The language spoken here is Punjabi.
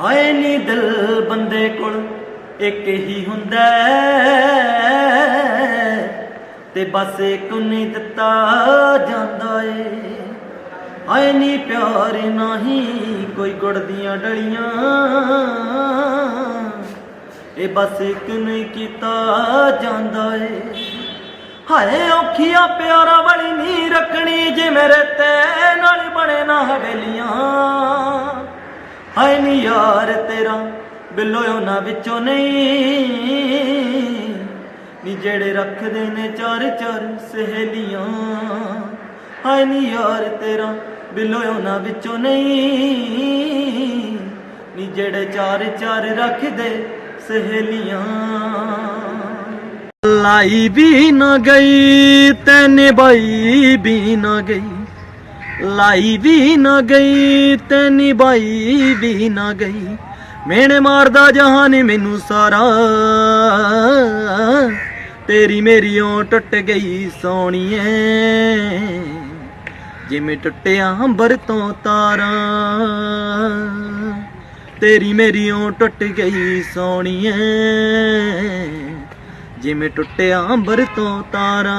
ਹਾਏ ਨੀ ਦਿਲ ਬੰਦੇ ਕੋਲ, ਇੱਕ ਹੀ ਹੁੰਦਾ ਤੇ ਬਸ ਇੱਕ ਨਹੀਂ ਦਿੱਤਾ ਜਾਂਦਾ ਏ। ਹਾਏ ਨੀ ਪਿਆਰ ਨਹੀਂ ਕੋਈ ਗੁੜ ਦੀਆਂ ਡਲੀਆਂ। ਇਹ ਬਸ ਇੱਕ ਨਹੀਂ ਕੀਤਾ ਜਾਂਦਾ ਏ। ਹਾਏ, ਔਖੀਆਂ ਪਿਆਰਾਂ ਵਾਲੀ ਨਹੀਂ ਰੱਖਣੀ ਜੇ ਮੇਰੇ ਤੇ। ਨਾਲ ਬਣੇ ਨਾ ਹਵੇਲੀਆਂ। ਹਾਏ ਨੀ ਯਾਰ ਤੇਰਾ, ਬਿੱਲੋ ਉਹਨਾਂ ਵਿੱਚੋਂ ਨਹੀਂ। ਨੀ ਜਿਹੜੇ ਰੱਖਦੇ ਨੇ ਚਾਰ ਚਾਰ ਸਹੇਲੀਆਂ। ਹਾਏ ਨੀ ਯਾਰ ਤੇਰਾ, ਬਿੱਲੋ ਉਹਨਾਂ ਵਿੱਚੋਂ ਨਹੀਂ। ਨੀ ਜਿਹੜੇ ਚਾਰ ਚਾਰ ਰੱਖਦੇ ਸਹੇਲੀਆਂ। ਲਾਈ ਵੀ ਨਾ ਗਈ ਤੇ ਨਿਭਾਈ ਵੀ ਨਾ ਗਈ। ਲਾਈ ਵੀ ਨਾ ਗਈ ਤੇ ਨਿਭਾਈ ਵੀ ਨਾ ਗਈ। ਮੇਨੇ ਮਾਰਦਾ ਜਹਾਨ ਮੈਨੂੰ ਸਾਰਾ। ਤੇਰੀ ਮੇਰੀ ਓ ਟੁੱਟ ਗਈ ਸੋਣੀਏ ਜਿਵੇਂ ਟੁੱਟਿਆ ਅੰਬਰ ਤੋਂ ਤਾਰਾ। ਤੇਰੀ ਮੇਰੀ ਓ ਟੁੱਟ ਗਈ ਸੋਣੀਏ ਜਿਵੇਂ ਟੁੱਟਿਆ ਅੰਬਰ ਤੋਂ ਤਾਰਾ।